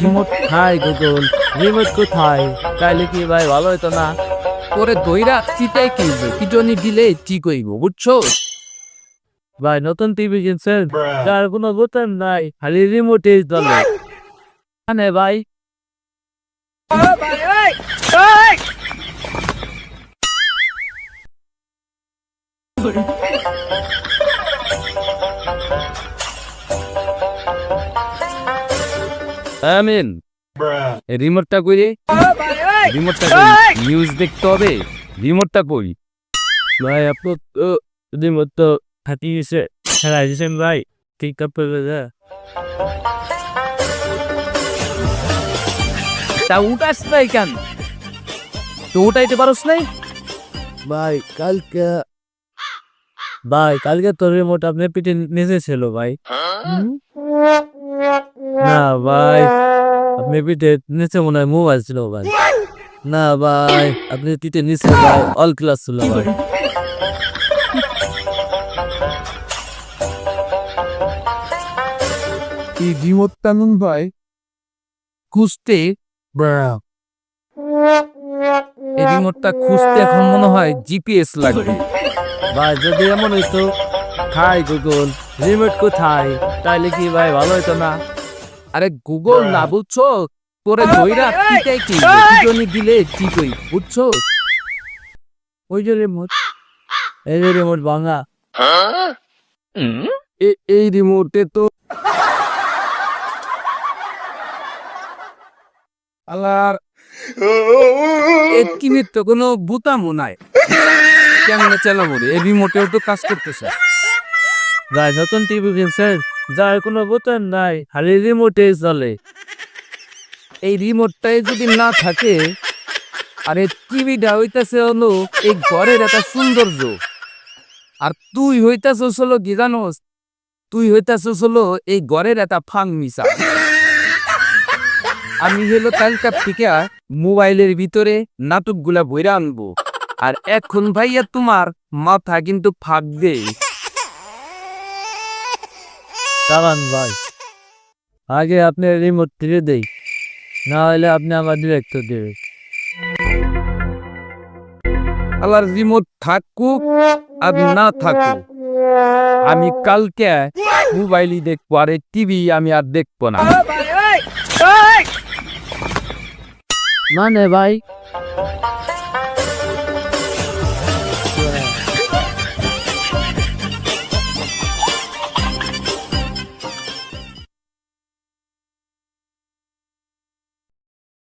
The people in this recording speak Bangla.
রিমোট কোথায় গুগল রিমোট কোথায় তাইলে কি ভাই ভালো হইতো না পরে দইরা চিতাই কিনবে কি জন্য দিলে ঠিক হইব বুঝছ ভাই নতুন টিভি কিনছেন যার কোনো বোতাম নাই খালি রিমোটে চলে মানে ভাই আমিন। রিমোটটা কই রে রিমোটটা নিউজ দেখতে হবে। রিমোটটা কই? ভাই আপনি তো রিমোট তো হাতিয়ে গেছে খেলা দিয়েছেন ভাই। ঠিক কাপড় তা উঠাস নাই কেন? তো উঠাইতে পারস নাই? ভাই কালকে ভাই কালকে তোর রিমোট আপনার পিঠে নিচে ছিল ভাই। না ভাই আপনি পিঠে নিচে মনে হয় মোবাইল ছিল ভাই। না ভাই আপনি নিচে ভাই অল ক্লাস ছিল ভাই। এই রিমোট ভাই। খুঁজতে এই রিমোটটা খুঁজতে এখন মনে হয় জিপিএস লাগবে। ভাই যদি এমন হইতো খাই গুগল রিমোট কোথায়? তাইলে কি ভাই ভালো হইতো না? আরে গুগল না বুঝছ? পরে দইরা চিতাই কিনবে কি জন্য দিলে ঠিক হই বুঝছ? ওই যে রিমোট এই যে রিমোট ভাঙা। এ- এই রিমোটে তো আলার এর কিনে তো কোনো বুতামও নাই। কেমন চালাবো রে। এই রিমোটেও তো কাজ করতেছে। ভাই নতুন টিভি কিনছেন? যার কোনো বোতাম নাই, খালি রিমোটে চলে এই রিমোটটাই যদি না থাকে, আর আরে টিভিটা হইতাছে হলো এই ঘরের একটা সৌন্দর্য। আর তুই হইতাছস হলো কি জানোস? তুই হইতাছস হলো এই ঘরের একটা ফাং মিশা আমি হলো কালকার থেকে মোবাইলের ভিতরে নাটকগুলা বইরা আনব। আর এখন ভাইয়া তোমার মাথা কিন্তু ফাঁক দে দাঁড়ান ভাই। আগে আপনি রিমোট ফিরে দেই না হলে আপনি আমার ডিরেক্টর দেবে আলার রিমোট থাকুক আর না থাকুক আমি কালকে মোবাইলই দেখব আর টিভি আমি আর দেখব না। মানে ভাই